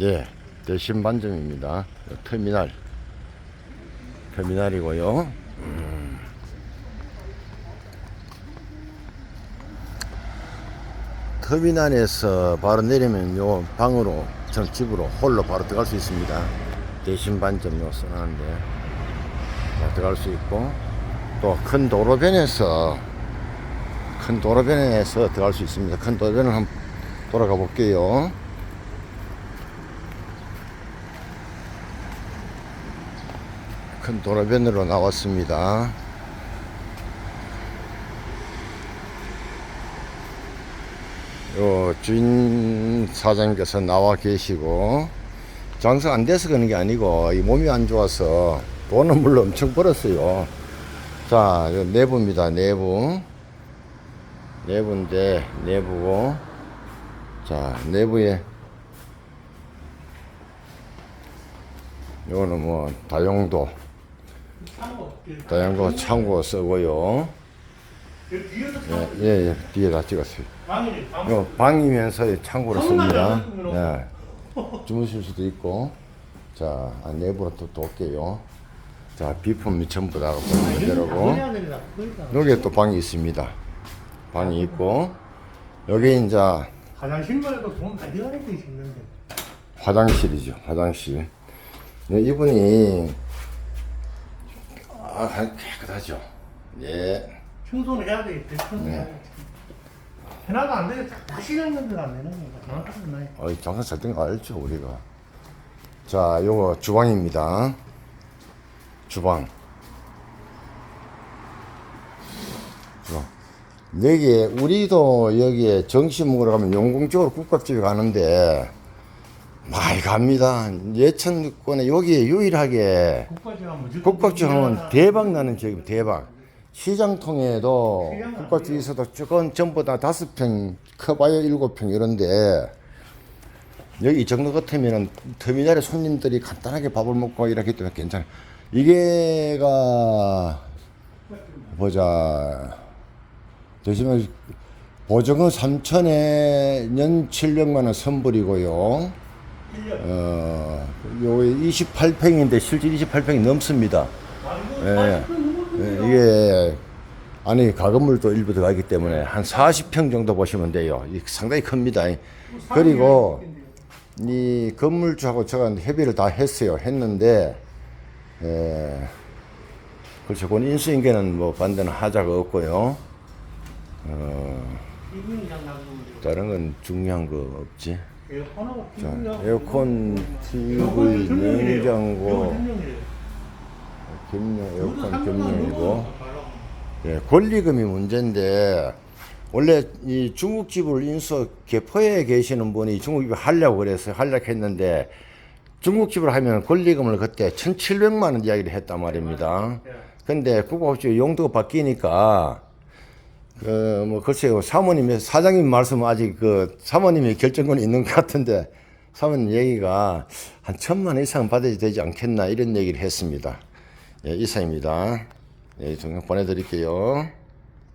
예, 대신 반점입니다. 터미널. 터미널이고요. 음. 터미널에서 바로 내리면 요 방으로, 전 집으로 홀로 바로 들어갈 수 있습니다. 대신 반점 요 써놨는데. 자, 들어갈 수 있고, 또 큰 도로변에서, 큰 도로변에서 들어갈 수 있습니다. 큰 도로변을 한번 돌아가 볼게요. 큰 도로변으로 나왔습니다. 요 주인 사장님께서 나와 계시고 장사 안 돼서 그런 게 아니고 이 몸이 안 좋아서 돈은 물론 엄청 벌었어요. 자, 요 내부입니다. 내부. 내부인데 내부고 자, 내부에 요거는 뭐 다용도 다용도 창고 쓰고요. 뒤에서 예, 예, 예 뒤에다 찍었어요. 요 방이면서 창고로 씁니다. 예. 주무실 수도 있고. 자, 아, 내부로 또 돌게요. 자, 비품이 전부 다 보이는 대로고. 해야 됩니다. 그러니까 여기에 또 방이 있습니다. 방이 있고. 여기 이제 화장실만 해도 돈 많이 가는 데 있는데. 화장실이죠. 화장실. 네, 이분이 아, 깨끗하죠. 예. 청소는 해야 되겠대. 청소 네. 해야 돼. 해나가 안 되게 다시 장면들 안 되는 정확하게 나이. 어이, 장사 잘 된 거 알죠, 우리가. 자, 요거 주방입니다. 주방. 주방. 여기에, 우리도 여기에 점심 먹으러 가면 용궁적으로 국밥집에 가는데, 많이 갑니다. 예천권에 여기에 유일하게 국밥집 하면 무조건 국밥집 하면 국이나 대박 나는 지역이 대박. 시장통에도 시장 국밥집 있어도 조금 전부 다 다섯 평, 커봐야 일곱 평 이런데 여기 이 정도 같으면은 터미널에 손님들이 간단하게 밥을 먹고 이렇기 때문에 괜찮아. 이게가 보자. 대신에 보증은 3천에 년 700만 원 선불이고요. 어, 요 28평인데 실제 28평이 넘습니다. 예. 예, 이게 안에 가건물도 일부 들어가기 때문에 한 40평 정도 보시면 돼요. 이 상당히 큽니다. 그리고 이 건물주하고 제가 협의를 다 했어요. 했는데 에, 그렇죠. 그 인수인계는 뭐 반대는 하자가 없고요. 어, 다른 건 중요한 거 없지. 에어컨하고 자, 에어컨, TV, 냉장고, 겸용, 에어컨 겸용이고. 예, 권리금이 문제인데 원래 이 중국집을 인수 개포에 계시는 분이 중국집을 하려고 그랬어요. 하려고 했는데 중국집을 하면 권리금을 그때 1,700만 원 이야기를 했단 말입니다. 근데 국가업체 용도가 바뀌니까 그뭐 글쎄요 사모님의 사장님 말씀은 아직 그 사모님의 결정권이 있는 것 같은데 사모님 얘기가 한 천만 원 이상 받아야 되지 않겠나 이런 얘기를 했습니다. 예, 이상입니다. 예, 정말 보내드릴게요.